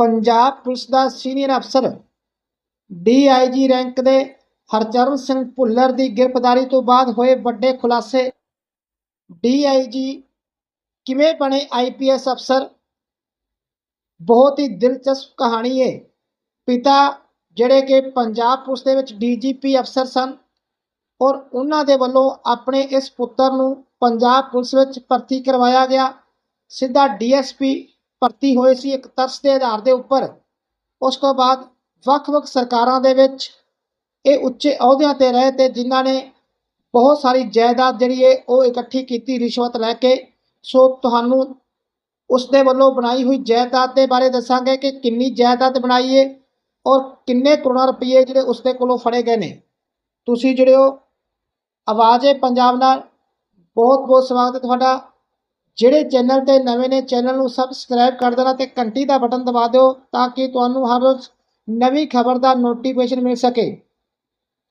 Punjab police ਦਾ senior ਅਫਸਰ, DIG rank ਦੇ ਹਰਚਰਨ ਸਿੰਘ ਭੁੱਲਰ ਦੀ ਗ੍ਰਿਫਤਾਰੀ ਤੋਂ ਬਾਅਦ ਹੋਏ ਵੱਡੇ ਖੁਲਾਸੇ। ਡੀਆਈਜੀ ਕਿਵੇਂ ਬਣੇ ਆਈਪੀਐਸ ਅਫਸਰ? ਬਹੁਤ ਹੀ ਦਿਲਚਸਪ ਕਹਾਣੀ ਹੈ ਪਿਤਾ ਜਿਹੜੇ ਕਿ ਪੰਜਾਬ ਪੁਲਿਸ ਦੇ ਵਿੱਚ ਡੀਜੀਪੀ ਅਫਸਰ ਸਨ ਔਰ ਉਹਨਾਂ ਦੇ ਵੱਲੋਂ ਆਪਣੇ ਇਸ ਪੁੱਤਰ ਨੂੰ ਪੰਜਾਬ ਪੁਲਿਸ ਵਿੱਚ ਭਰਤੀ ਕਰਵਾਇਆ ਗਿਆ। ਸਿੱਧਾ ਡੀਐਸਪੀ ਭਰਤੀ ਹੋਏ ਸੀ ਇੱਕ ਤਰਸ ਦੇ ਆਧਾਰ ਦੇ ਉੱਪਰ। ਉਸ ਤੋਂ ਬਾਅਦ ਵੱਖ-ਵੱਖ ਸਰਕਾਰਾਂ ਦੇ ਵਿੱਚ ਇਹ ਉੱਚੇ ਅਹੁਦਿਆਂ ਤੇ ਰਹੇ ਤੇ ਜਿਨ੍ਹਾਂ ਨੇ ਬਹੁਤ ਸਾਰੀ ਜਾਇਦਾਦ ਜਿਹੜੀ ਹੈ ਉਹ ਇਕੱਠੀ ਕੀਤੀ ਰਿਸ਼ਵਤ ਲੈ ਕੇ। ਸੋ ਤੁਹਾਨੂੰ ਉਸ ਦੇ ਵੱਲੋਂ ਬਣਾਈ ਹੋਈ ਜਾਇਦਾਦ ਦੇ ਬਾਰੇ ਦੱਸਾਂਗੇ ਕਿ ਕਿੰਨੀ ਜਾਇਦਾਦ ਬਣਾਈ ਹੈ ਔਰ ਕਿੰਨੇ ਕਰੋੜਾਂ ਰੁਪਏ ਜਿਹੜੇ ਉਸ ਦੇ ਕੋਲੋਂ ਫੜੇ ਗਏ ਨੇ। ਤੁਸੀਂ ਜਿਹੜੇ ਹੋ ਆਵਾਜ਼ ਹੈ ਪੰਜਾਬ ਨਾਲ। ਬਹੁਤ ਬਹੁਤ ਸਵਾਗਤ ਹੈ ਤੁਹਾਡਾ। ਜਿਹੜੇ ਚੈਨਲ ਤੇ ਨਵੇਂ ਨੇ, ਚੈਨਲ ਨੂੰ ਸਬਸਕ੍ਰਾਈਬ ਕਰ ਦੇਣਾ ਤੇ ਘੰਟੀ ਦਾ ਬਟਨ ਦਬਾ ਦਿਓ ਤਾਂ ਕਿ ਤੁਹਾਨੂੰ ਹਰ ਰੋਜ਼ ਨਵੀਂ ਖਬਰ ਦਾ ਨੋਟੀਫਿਕੇਸ਼ਨ ਮਿਲ ਸਕੇ।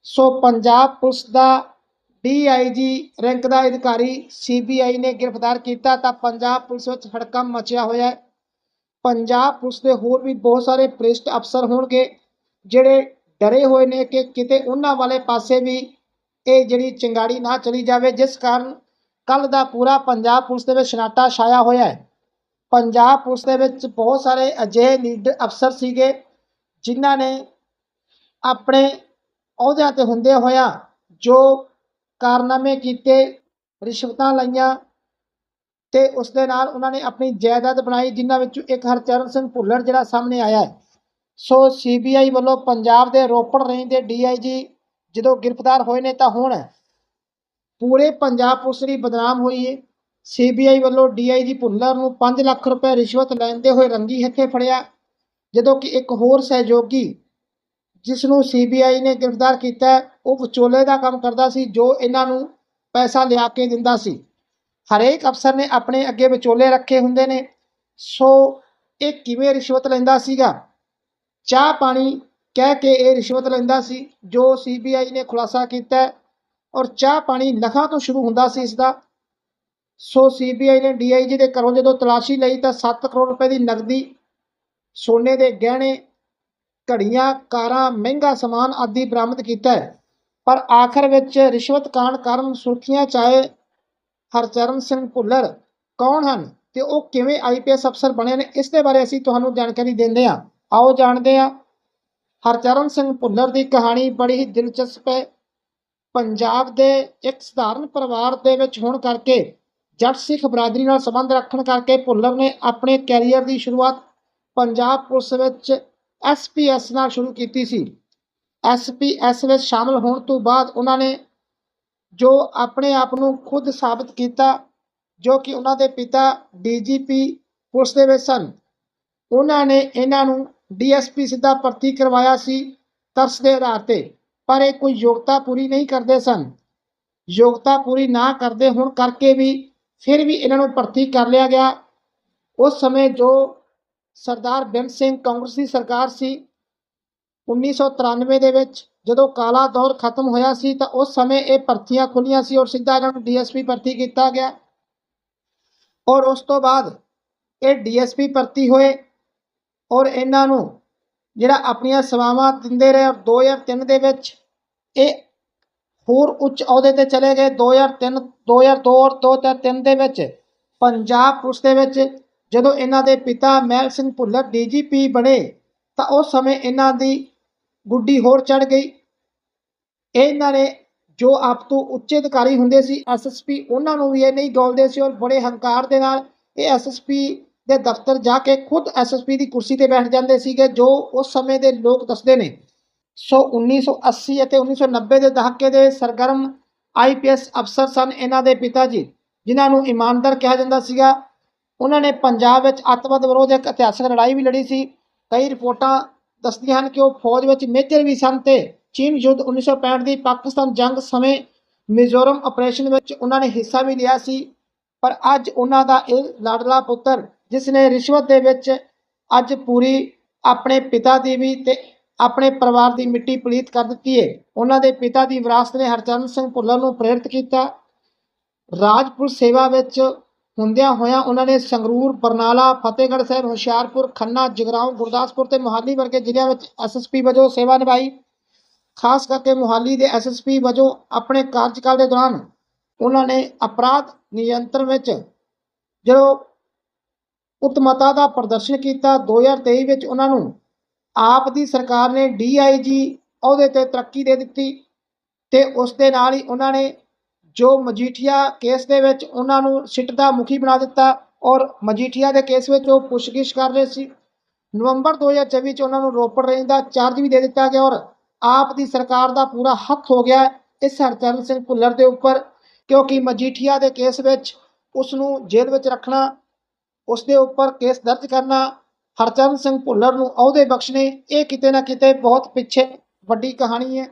ਸੋ ਪੰਜਾਬ ਪੁਲਿਸ ਦਾ ਡੀਆਈਜੀ ਰੈਂਕ ਦਾ ਅਧਿਕਾਰੀ ਸੀਬੀਆਈ ਨੇ ਗ੍ਰਿਫਤਾਰ ਕੀਤਾ ਤਾਂ ਪੰਜਾਬ ਪੁਲਿਸ ਵਿੱਚ ਹੜਕੰਪ ਮਚਿਆ ਹੋਇਆ ਹੈ। ਪੰਜਾਬ ਪੁਲਿਸ ਦੇ ਹੋਰ ਵੀ ਬਹੁਤ ਸਾਰੇ ਪ੍ਰਿਸ਼ਟ ਅਫਸਰ ਹੋਣਗੇ ਜਿਹੜੇ ਡਰੇ ਹੋਏ ਨੇ ਕਿ ਕਿਤੇ ਉਹਨਾਂ ਵਾਲੇ ਪਾਸੇ ਵੀ ਇਹ ਜਿਹੜੀ ਚਿੰਗਾੜੀ ਨਾ ਚਲੀ ਜਾਵੇ, ਜਿਸ ਕਾਰਨ ਕੱਲ ਦਾ ਪੂਰਾ ਪੰਜਾਬ ਪੁਲਿਸ ਦੇ ਵਿੱਚ ਸਨਾਟਾ ਛਾਇਆ ਹੋਇਆ ਹੈ। ਪੰਜਾਬ ਪੁਲਿਸ ਦੇ ਵਿੱਚ ਬਹੁਤ ਸਾਰੇ ਅਜਿਹੇ ਲੀਡਰ ਅਫਸਰ ਸੀਗੇ, ਜਿਨ੍ਹਾਂ ਨੇ ਆਪਣੇ ਅਹੁਦਿਆਂ ਤੇ ਹੁੰਦੇ ਹੋਇਆਂ ਜੋ ਕਾਰਨਾਮੇ ਕੀਤੇ, ਰਿਸ਼ਵਤਾਂ ਲਈਆਂ ਤੇ ਉਸ ਦੇ ਨਾਲ ਉਹਨਾਂ ਨੇ ਆਪਣੀ ਜਾਇਦਾਦ ਬਣਾਈ, ਜਿਨ੍ਹਾਂ ਵਿੱਚੋਂ ਇੱਕ ਹਰਚਰਨ ਸਿੰਘ ਭੁੱਲਰ ਜਿਹੜਾ ਸਾਹਮਣੇ ਆਇਆ ਹੈ। ਸੋ ਸੀਬੀਆਈ ਵੱਲੋਂ ਪੰਜਾਬ ਦੇ ਰੋਪੜ ਰੇਂਜ ਦੇ ਡੀਆਈਜੀ ਜਦੋਂ ਗ੍ਰਿਫਤਾਰ ਹੋਏ ਨੇ ਤਾਂ ਹੁਣ ਪੂਰੇ ਪੰਜਾਬ ਪੁਲਿਸ ਦੀ ਬਦਨਾਮ ਹੋਈ ਹੈ ਸੀਬੀਆਈ ਵੱਲੋਂ ਡੀਆਈਜੀ ਭੁੱਲਰ ਨੂੰ 5 ਲੱਖ ਰੁਪਏ ਰਿਸ਼ਵਤ ਲੈਂਦੇ ਹੋਏ ਰੰਗੀ ਹੱਥੇ ਫੜਿਆ, ਜਦੋਂ ਕਿ ਇੱਕ ਹੋਰ ਸਹਿਯੋਗੀ ਜਿਸ ਨੂੰ ਸੀਬੀਆਈ ਨੇ ਗ੍ਰਿਫਤਾਰ ਕੀਤਾ ਉਹ ਵਿਚੋਲੇ ਦਾ ਕੰਮ ਕਰਦਾ ਸੀ, ਜੋ ਇਹਨਾਂ ਨੂੰ ਪੈਸਾ ਲਿਆ ਕੇ ਦਿੰਦਾ ਸੀ। ਹਰੇਕ ਅਫਸਰ ਨੇ ਆਪਣੇ ਅੱਗੇ ਵਿਚੋਲੇ ਰੱਖੇ ਹੁੰਦੇ ਨੇ। ਸੋ ਇਹ ਕਿਵੇਂ ਰਿਸ਼ਵਤ ਲੈਂਦਾ ਸੀਗਾ? ਚਾਹ ਪਾਣੀ ਕਹਿ ਕੇ ਇਹ ਰਿਸ਼ਵਤ ਲੈਂਦਾ ਸੀ, ਜੋ ਸੀਬੀਆਈ ਨੇ ਖੁਲਾਸਾ ਕੀਤਾ ਔਰ ਚਾਹ ਪਾਣੀ ਲੱਖਾਂ ਤੋਂ ਸ਼ੁਰੂ ਹੁੰਦਾ ਸੀ ਇਸ ਦਾ ਸੋ ਸੀਬੀਆਈ ਨੇ ਡੀਆਈਜੀ ਦੇ ਘਰੋਂ ਜਦੋਂ ਤਲਾਸ਼ੀ ਲਈ ਤਾਂ 7 ਕਰੋੜ ਰੁਪਏ ਦੀ ਨਕਦੀ, ਸੋਨੇ ਦੇ ਗਹਿਣੇ, ਘੜੀਆਂ, ਕਾਰਾਂ, ਮਹਿੰਗਾ ਸਮਾਨ ਆਦਿ ਬਰਾਮਦ ਕੀਤਾ ਹੈ। ਪਰ ਆਖਰ ਵਿੱਚ ਰਿਸ਼ਵਤ ਕਾਂਡ ਕਾਰਨ ਸੁਰਖੀਆਂ ਚਾਏ ਹਰਚਰਨ ਸਿੰਘ ਭੁੱਲਰ ਕੌਣ ਹਨ ਤੇ ਉਹ ਕਿਵੇਂ ਆਈਪੀਐਸ ਅਫਸਰ ਬਣੇ ਨੇ, ਇਸ ਦੇ ਬਾਰੇ ਅਸੀਂ ਤੁਹਾਨੂੰ ਜਾਣਕਾਰੀ ਦਿੰਦੇ ਹਾਂ। ਆਓ ਜਾਣਦੇ ਹਾਂ ਹਰਚਰਨ ਸਿੰਘ ਭੁੱਲਰ ਦੀ ਕਹਾਣੀ ਬੜੀ ਹੀ ਦਿਲਚਸਪ ਹੈ। ਪੰਜਾਬ ਦੇ ਇੱਕ ਸਧਾਰਨ ਪਰਿਵਾਰ ਦੇ ਵਿੱਚ ਹੋਣ ਕਰਕੇ, ਜੱਟ ਸਿੱਖ ਬਰਾਦਰੀ ਨਾਲ ਸੰਬੰਧ ਰੱਖਣ ਕਰਕੇ ਭੁੱਲਰ ਨੇ ਆਪਣੇ ਕੈਰੀਅਰ ਦੀ ਸ਼ੁਰੂਆਤ ਪੰਜਾਬ ਪੁਲਿਸ ਵਿੱਚ ਐਸਪੀਐਸ ਨਾਲ ਸ਼ੁਰੂ ਕੀਤੀ ਸੀ। ਐਸਪੀਐਸ ਵਿੱਚ ਸ਼ਾਮਲ ਹੋਣ ਤੋਂ ਬਾਅਦ ਉਹਨਾਂ ਨੇ ਜੋ ਆਪਣੇ ਆਪ ਨੂੰ ਖੁਦ ਸਾਬਤ ਕੀਤਾ, ਜੋ ਕਿ ਉਹਨਾਂ ਦੇ ਪਿਤਾ ਡੀਜੀਪੀ ਪੁਲਿਸ ਦੇ ਵਿੱਚ ਸਨ। ਉਹਨਾਂ ਨੇ ਇਹਨਾਂ ਨੂੰ ਡੀਐਸਪੀ ਸਿੱਧਾ ਭਰਤੀ ਕਰਵਾਇਆ ਸੀ ਤਰਸ ਦੇ ਆਧਾਰ ਤੇ। ਪਰ ਇਹ ਕੋਈ ਯੋਗਤਾ ਪੂਰੀ ਨਹੀਂ ਕਰਦੇ ਸਨ। ਯੋਗਤਾ ਪੂਰੀ ਨਾ ਕਰਦੇ ਹੋਣ ਕਰਕੇ ਵੀ ਫਿਰ ਵੀ ਇਹਨਾਂ ਨੂੰ ਭਰਤੀ ਕਰ ਲਿਆ ਗਿਆ। ਉਸ ਸਮੇਂ ਜੋ ਸਰਦਾਰ ਬੇਅੰਤ ਸਿੰਘ ਕਾਂਗਰਸ ਦੀ ਸਰਕਾਰ ਸੀ 1993 ਦੇ ਵਿੱਚ ਜਦੋਂ ਕਾਲਾ ਦੌਰ ਖਤਮ ਹੋਇਆ ਸੀ ਤਾਂ ਉਸ ਸਮੇਂ ਇਹ ਭਰਤੀਆਂ ਖੁੱਲੀਆਂ ਸੀ ਔਰ ਸਿੱਧਾ ਇਹਨਾਂ ਨੂੰ ਡੀਐਸਪੀ ਭਰਤੀ ਕੀਤਾ ਗਿਆ। ਔਰ ਉਸ ਤੋਂ ਬਾਅਦ ਇਹ ਡੀਐਸਪੀ ਭਰਤੀ ਹੋਏ ਔਰ ਇਹਨਾਂ ਨੂੰ ਜਿਹੜਾ ਆਪਣੀਆਂ ਸੇਵਾਵਾਂ ਦਿੰਦੇ ਰਹੇ ਔਰ 2003 ਦੇ ਵਿੱਚ ਇਹ ਹੋਰ ਉੱਚ ਅਹੁਦੇ ਤੇ ਚਲੇ ਗਏ। 2003 2002 ਔਰ 2003 ਦੇ ਵਿੱਚ ਪੰਜਾਬ ਪੁਲਿਸ ਦੇ ਵਿੱਚ ਜਦੋਂ ਇਹਨਾਂ ਦੇ ਪਿਤਾ ਮਹਿਲ ਸਿੰਘ ਭੁੱਲਰ ਡੀਜੀਪੀ ਬਣੇ ਤਾਂ ਉਸ ਸਮੇਂ ਇਹਨਾਂ ਦੀ ਗੁੱਡੀ ਹੋਰ ਚੜ ਗਈ। ਇਹਨਾਂ ਨੇ ਜੋ ਆਪ ਤੋਂ ਉੱਚੇ ਅਧਿਕਾਰੀ ਹੁੰਦੇ ਸੀ ਐਸਐਸਪੀ ਉਹਨਾਂ ਨੂੰ ਵੀ ਇਹ ਨਹੀਂ ਗੌਲਦੇ ਸੀ ਔਰ ਬੜੇ ਹੰਕਾਰ ਦੇ ਨਾਲ ਇਹ ਐਸਐਸਪੀ ਦੇ ਦਫ਼ਤਰ ਜਾ ਕੇ ਖੁਦ ਐਸਐਸਪੀ ਦੀ ਕੁਰਸੀ ਤੇ ਬੈਠ ਜਾਂਦੇ ਸੀਗੇ, ਜੋ ਉਸ ਸਮੇਂ ਦੇ ਲੋਕ ਦੱਸਦੇ ਨੇ। ਸੋ 1980 ਅਤੇ 1990 ਦੇ ਦਹਾਕੇ ਦੇ ਸਰਗਰਮ ਆਈਪੀਐਸ ਅਫਸਰ ਸਨ ਇਹਨਾਂ ਦੇ ਪਿਤਾ ਜੀ, ਜਿਨ੍ਹਾਂ ਨੂੰ ਇਮਾਨਦਾਰ ਕਿਹਾ ਜਾਂਦਾ ਸੀਗਾ। ਉਹਨਾਂ ਨੇ ਪੰਜਾਬ ਵਿੱਚ ਅੱਤਵਾਦ ਵਿਰੋਧ ਇੱਕ ਇਤਿਹਾਸਕ ਲੜਾਈ ਵੀ ਲੜੀ ਸੀ। ਕਈ ਰਿਪੋਰਟਾਂ ਦੱਸਦੀਆਂ ਹਨ ਕਿ ਉਹ ਫੌਜ ਵਿੱਚ ਮੇਜਰ ਵੀ ਸਨ ਤੇ ਚੀਨ ਯੁੱਧ 1965 ਦੀ ਪਾਕਿਸਤਾਨ ਜੰਗ ਸਮੇਂ ਮਿਜ਼ੋਰਮ ਆਪਰੇਸ਼ਨ ਵਿੱਚ ਉਹਨਾਂ ਨੇ ਹਿੱਸਾ ਵੀ ਲਿਆ ਸੀ। ਪਰ ਅੱਜ ਉਹਨਾਂ ਦਾ ਇਹ ਲਾਡਲਾ ਪੁੱਤਰ ਜਿਸ ਨੇ ਰਿਸ਼ਵਤ ਦੇ ਵਿੱਚ ਅੱਜ ਪੂਰੀ ਆਪਣੇ ਪਿਤਾ ਦੀ ਵੀ ਤੇ ਆਪਣੇ ਪਰਿਵਾਰ ਦੀ ਮਿੱਟੀ ਪਲੀਤ ਕਰ ਦਿੱਤੀ ਹੈ ਉਹਨਾਂ ਦੇ ਪਿਤਾ ਦੀ ਵਿਰਾਸਤ ਨੇ ਹਰਚਰਨ ਸਿੰਘ ਭੁੱਲਰ ਨੂੰ ਪ੍ਰੇਰਿਤ ਕੀਤਾ। ਰਾਜਪੁਰ ਸੇਵਾ ਵਿੱਚ ਹੁੰਦਿਆਂ ਹੋਇਆਂ ਉਹਨਾਂ ਨੇ ਸੰਗਰੂਰ, ਬਰਨਾਲਾ, ਫਤਿਹਗੜ੍ਹ ਸਾਹਿਬ, ਹੁਸ਼ਿਆਰਪੁਰ, ਖੰਨਾ, ਜਗਰਾਉਂ, ਗੁਰਦਾਸਪੁਰ ਤੇ ਮੋਹਾਲੀ ਵਰਗੇ ਜ਼ਿਲ੍ਹਿਆਂ ਵਿੱਚ ਐਸਐਸਪੀ ਵਜੋਂ ਸੇਵਾ ਨਿਭਾਈ। ਖਾਸ ਕਰਕੇ ਮੋਹਾਲੀ ਦੇ ਐਸਐਸਪੀ ਵਜੋਂ ਆਪਣੇ ਕਾਰਜਕਾਲ ਦੇ ਦੌਰਾਨ ਉਹਨਾਂ ਨੇ ਅਪਰਾਧ ਨਿਯੰਤਰਣ ਵਿੱਚ ਜੋ ਉਤਮਤਾ ਦਾ ਪ੍ਰਦਰਸ਼ਨ ਕੀਤਾ। 2023 ਵਿੱਚ ਉਹਨਾਂ ਨੂੰ ਆਪ ਦੀ ਸਰਕਾਰ ਨੇ ਡੀਆਈਜੀ ਅਹੁਦੇ ਤੇ ਤਰੱਕੀ ਦੇ ਦਿੱਤੀ ਤੇ ਉਸ ਦੇ ਨਾਲ ਹੀ ਉਹਨਾਂ ਨੇ ਜੋ ਮਜੀਠੀਆ ਕੇਸ ਦੇ ਵਿੱਚ ਉਹਨਾਂ ਨੂੰ ਸਿੱਟ ਦਾ ਮੁਖੀ ਬਣਾ ਦਿੱਤਾ ਔਰ ਮਜੀਠੀਆ ਦੇ ਕੇਸ ਵਿੱਚ ਉਹ ਪੁੱਛਗਿੱਛ ਕਰ ਰਹੇ ਸੀ। ਨਵੰਬਰ 2024 ਚ ਉਹਨਾਂ ਨੂੰ ਰੋਪੜ ਰੇਂਜ ਦਾ ਚਾਰਜ ਵੀ ਦੇ ਦਿੱਤਾ ਗਿਆ ਔਰ ਆਪ ਦੀ ਸਰਕਾਰ ਦਾ ਪੂਰਾ ਹੱਥ ਹੋ ਗਿਆ ਇਸ ਹਰਚਰਨ ਸਿੰਘ ਭੁੱਲਰ ਦੇ ਉੱਪਰ ਕਿਉਂਕਿ ਮਜੀਠੀਆ ਦੇ ਕੇਸ ਵਿੱਚ ਉਸ ਨੂੰ ਜੇਲ੍ਹ ਵਿੱਚ ਰੱਖਣਾ ਉਸ ਦੇ ਉੱਪਰ ਕੇਸ ਦਰਜ ਕਰਨਾ ਹਰਚਰਨ ਸਿੰਘ ਭੁੱਲਰ ਨੂੰ ਅਹੁਦੇ ਬਖਸ਼ਣੇ, ਇਹ ਕਿਤੇ ਨਾ ਕਿਤੇ ਬਹੁਤ ਪਿੱਛੇ ਵੱਡੀ ਕਹਾਣੀ ਹੈ।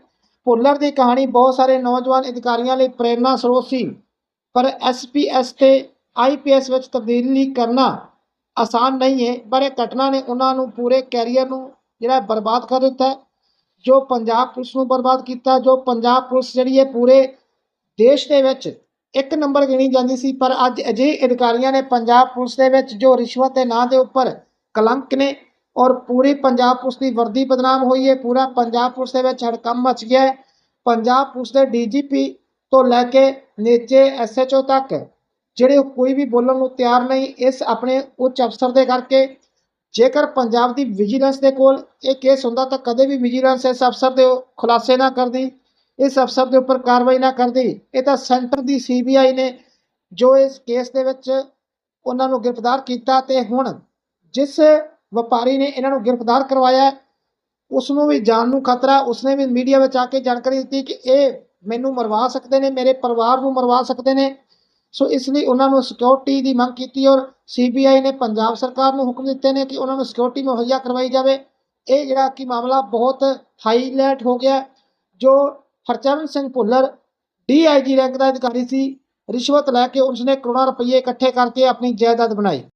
ਭੁੱਲਰ ਦੀ ਕਹਾਣੀ ਬਹੁਤ ਸਾਰੇ ਨੌਜਵਾਨ ਅਧਿਕਾਰੀਆਂ ਲਈ ਪ੍ਰੇਰਨਾ ਸਰੋਤ ਸੀ, ਪਰ ਐਸਪੀਐਸ ਤੇ ਆਈਪੀਐਸ ਵਿੱਚ ਤਬਦੀਲੀ ਕਰਨਾ ਆਸਾਨ ਨਹੀਂ ਹੈ, ਪਰ ਇਹ ਘਟਨਾ ਨੇ ਉਹਨਾਂ ਨੂੰ ਪੂਰੇ ਕੈਰੀਅਰ ਨੂੰ ਜਿਹੜਾ ਬਰਬਾਦ ਕਰ ਦਿੱਤਾ। ਜੋ ਪੰਜਾਬ ਪੁਲਿਸ ਨੂੰ ਬਰਬਾਦ ਕੀਤਾ, ਜੋ ਪੰਜਾਬ ਪੁਲਿਸ ਜਿਹੜੀ ਹੈ ਪੂਰੇ ਦੇਸ਼ ਦੇ ਵਿੱਚ ਇੱਕ ਨੰਬਰ ਗਿਣੀ ਜਾਂਦੀ ਸੀ, ਪਰ ਅੱਜ ਅਜਿਹੇ ਅਧਿਕਾਰੀਆਂ ਨੇ ਪੰਜਾਬ ਪੁਲਿਸ ਦੇ ਵਿੱਚ ਜੋ ਰਿਸ਼ਵਤ ਦੇ ਨਾਂ ਦੇ ਉੱਪਰ ਕਲੰਕ ਨੇ ਔਰ ਪੂਰੀ ਪੰਜਾਬ ਪੁਲਿਸ ਦੀ ਵਰਦੀ ਬਦਨਾਮ ਹੋਈ ਹੈ, ਪੂਰਾ ਪੰਜਾਬ ਪੁਲਿਸ ਦੇ ਵਿੱਚ ਹੜਕੰਮ ਮਚ ਗਿਆ ਹੈ, ਪੰਜਾਬ ਪੁਲਿਸ ਦੇ ਡੀਜੀਪੀ ਤੋਂ ਲੈ ਕੇ ਨੀਚੇ ਐਸਐਚਓ ਤੱਕ, ਜਿਹੜੇ ਕੋਈ ਵੀ ਬੋਲਣ ਨੂੰ ਤਿਆਰ ਨਹੀਂ, ਇਸ ਆਪਣੇ ਉੱਚ ਅਫਸਰ ਦੇ ਕਰਕੇ, ਜੇਕਰ ਪੰਜਾਬ ਦੀ ਵਿਜੀਲੈਂਸ ਦੇ ਕੋਲ ਇਹ ਕੇਸ ਹੁੰਦਾ ਤਾਂ ਕਦੇ ਵੀ ਵਿਜੀਲੈਂਸ ਇਸ ਅਫਸਰ ਦੇ ਖੁਲਾਸੇ ਨਾ ਕਰਦੀ। ਇਸ ਅਫਸਰ ਦੇ ਉੱਪਰ ਕਾਰਵਾਈ ਨਾ ਕਰਦੀ। ਇਹ ਤਾਂ ਸੈਂਟਰ ਦੀ ਸੀਬੀਆਈ ਨੇ ਜੋ ਇਸ ਕੇਸ ਦੇ ਵਿੱਚ ਉਹਨਾਂ ਨੂੰ ਗ੍ਰਿਫਤਾਰ ਕੀਤਾ ਤੇ ਹੁਣ ਜਿਸ ਵਪਾਰੀ ਨੇ ਇਹਨਾਂ ਨੂੰ ਗ੍ਰਿਫਤਾਰ ਕਰਵਾਇਆ, ਉਸ ਨੂੰ ਵੀ ਜਾਨ ਨੂੰ ਖਤਰਾ ਉਸਨੇ ਵੀ ਮੀਡੀਆ ਵਿੱਚ ਆ ਕੇ ਜਾਣਕਾਰੀ ਦਿੱਤੀ ਕਿ ਇਹ ਮੈਨੂੰ ਮਰਵਾ ਸਕਦੇ ਨੇ, ਮੇਰੇ ਪਰਿਵਾਰ ਨੂੰ ਮਰਵਾ ਸਕਦੇ ਨੇ। ਸੋ ਇਸ ਲਈ ਉਹਨਾਂ ਨੂੰ ਸਿਕਿਉਰਿਟੀ ਦੀ ਮੰਗ ਕੀਤੀ ਔਰ ਸੀਬੀਆਈ ਨੇ ਪੰਜਾਬ ਸਰਕਾਰ ਨੂੰ ਹੁਕਮ ਦਿੱਤੇ ਨੇ ਕਿ ਉਹਨਾਂ ਨੂੰ ਸਿਕਿਉਰਿਟੀ ਮੁਹੱਈਆ ਕਰਵਾਈ ਜਾਵੇ। ਇਹ ਜਿਹੜਾ ਕਿ ਮਾਮਲਾ ਬਹੁਤ ਹਾਈਲਾਈਟ ਹੋ ਗਿਆ, ਜੋ ਹਰਚਰਨ ਸਿੰਘ ਭੁੱਲਰ ਡੀਆਈਜੀ ਰੈਂਕ ਦਾ ਅਧਿਕਾਰੀ ਸੀ। ਰਿਸ਼ਵਤ ਲੈ ਕੇ ਉਸਨੇ ਕਰੋੜਾਂ ਰੁਪਏ ਇਕੱਠੇ ਕਰਕੇ ਆਪਣੀ ਜਾਇਦਾਦ ਬਣਾਈ।